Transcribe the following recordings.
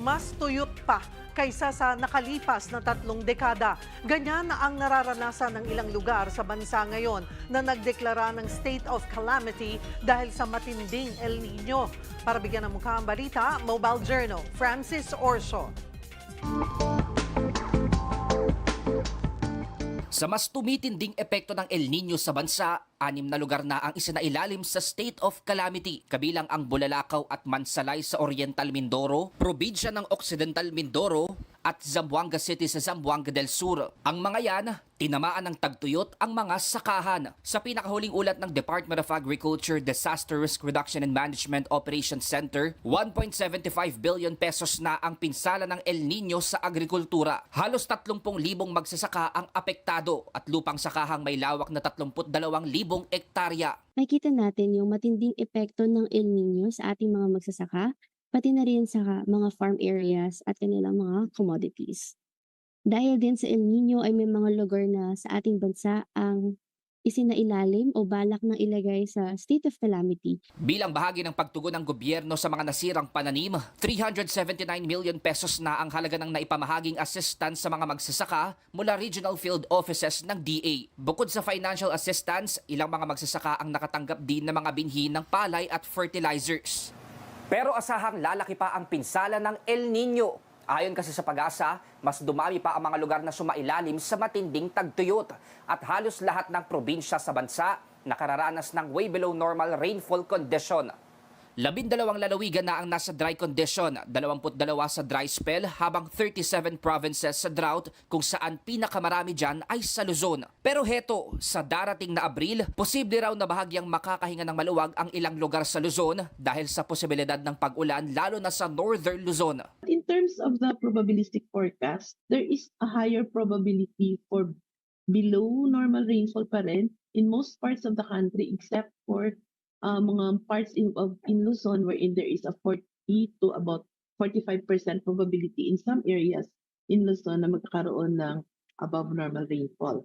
mas tuyot pa kaysa sa nakalipas na tatlong dekada. Ganyan na ang nararanasan ng ilang lugar sa bansa ngayon na nagdeklara ng state of calamity dahil sa matinding El Nino. Para bigyan ng mukha ang balita, Mobile Journal, Francis Orso. Sa mas tumitinding epekto ng El Nino sa bansa, anim na lugar na ang isinailalim sa state of calamity, kabilang ang Bulalakaw at Mansalay sa Oriental Mindoro, probinsya ng Occidental Mindoro, at Zamboanga City sa Zamboanga del Sur. Ang mga yan, tinamaan ng tagtuyot ang mga sakahan. Sa pinakahuling ulat ng Department of Agriculture Disaster Risk Reduction and Management Operations Center, 1.75 billion pesos na ang pinsala ng El Nino sa agrikultura. Halos 30,000 magsasaka ang apektado at lupang sakahang may lawak na 32,000 ektarya. makikita natin yung matinding epekto ng El Nino sa ating mga magsasaka, pati na rin sa mga farm areas at kanilang mga commodities. Dahil din sa El Nino ay may mga lugar na sa ating bansa ang isinailalim o balak ng ilagay sa state of calamity. Bilang bahagi ng pagtugon ng gobyerno sa mga nasirang pananim, 379 million pesos na ang halaga ng naipamahaging assistance sa mga magsasaka mula regional field offices ng DA. Bukod sa financial assistance, ilang mga magsasaka ang nakatanggap din ng mga binhi ng palay at fertilizers. Pero asahang lalaki pa ang pinsala ng El Nino. Ayon kasi sa pag-asa, mas dumami pa ang mga lugar na sumailalim sa matinding tagtuyot at halos lahat ng probinsya sa bansa nakararanas ng way below normal rainfall condition. Labindalawang lalawigan na ang nasa dry condition, 22 sa dry spell habang 37 provinces sa drought kung saan pinakamarami dyan ay sa Luzon. Pero heto, sa darating na Abril, posible raw na bahagyang makakahinga ng maluwag ang ilang lugar sa Luzon dahil sa posibilidad ng pag-ulan lalo na sa northern Luzon. in terms of the probabilistic forecast, there is a higher probability for below normal rainfall pa rin in most parts of the country except for uh, mga parts in, of, in Luzon wherein there is a 40 to about 45% probability in some areas in Luzon na magkakaroon ng above normal rainfall.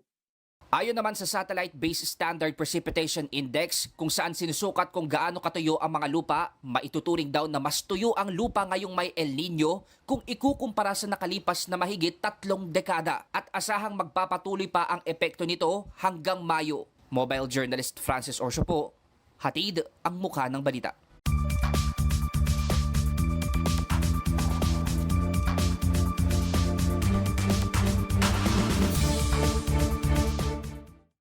Ayon naman sa Satellite-Based Standard Precipitation Index, kung saan sinusukat kung gaano katuyo ang mga lupa, maituturing daw na mas tuyo ang lupa ngayong may El Nino kung ikukumpara sa nakalipas na mahigit tatlong dekada at asahang magpapatuloy pa ang epekto nito hanggang Mayo. Mobile journalist Francis Orsio po, hatid ang mukha ng balita.